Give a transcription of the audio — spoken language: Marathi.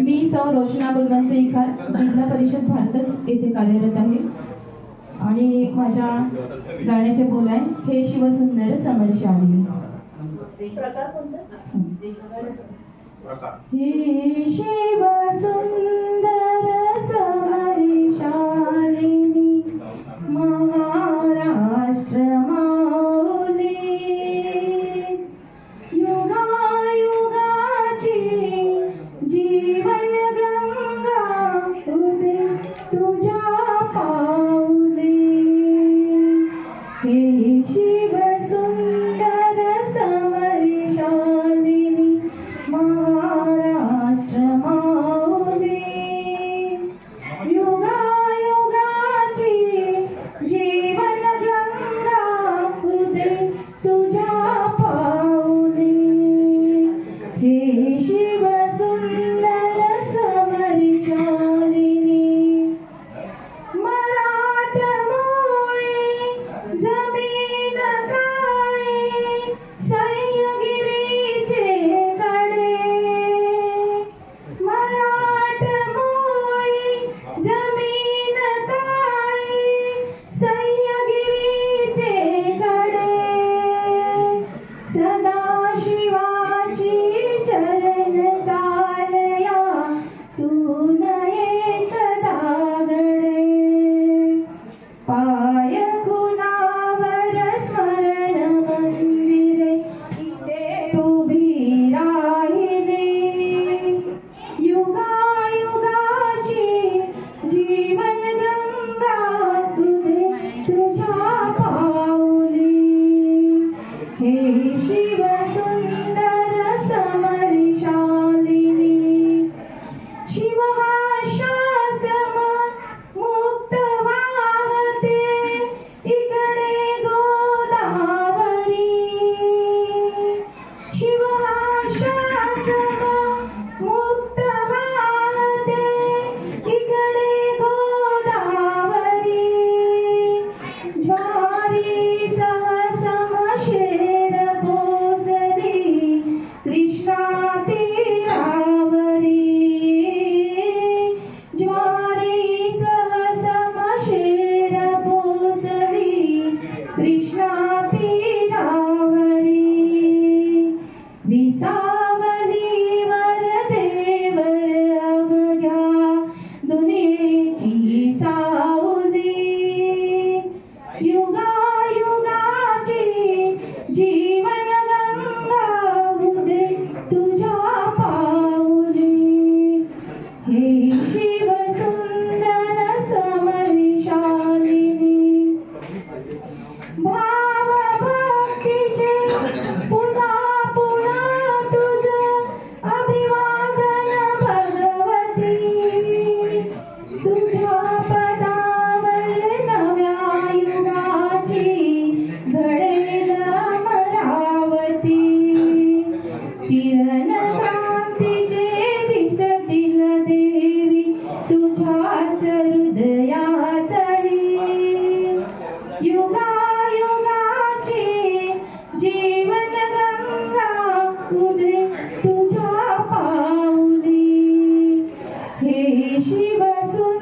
मी सौ रोशना बलवंत इखार जिल्हा परिषद भांडस येथे कार्यरत आहे. आणि माझ्या गाण्याचे बोल आहे हे शिवसुंदर समर्श आहे हे शिव de तुझ्या पाऊली. हे शिवसु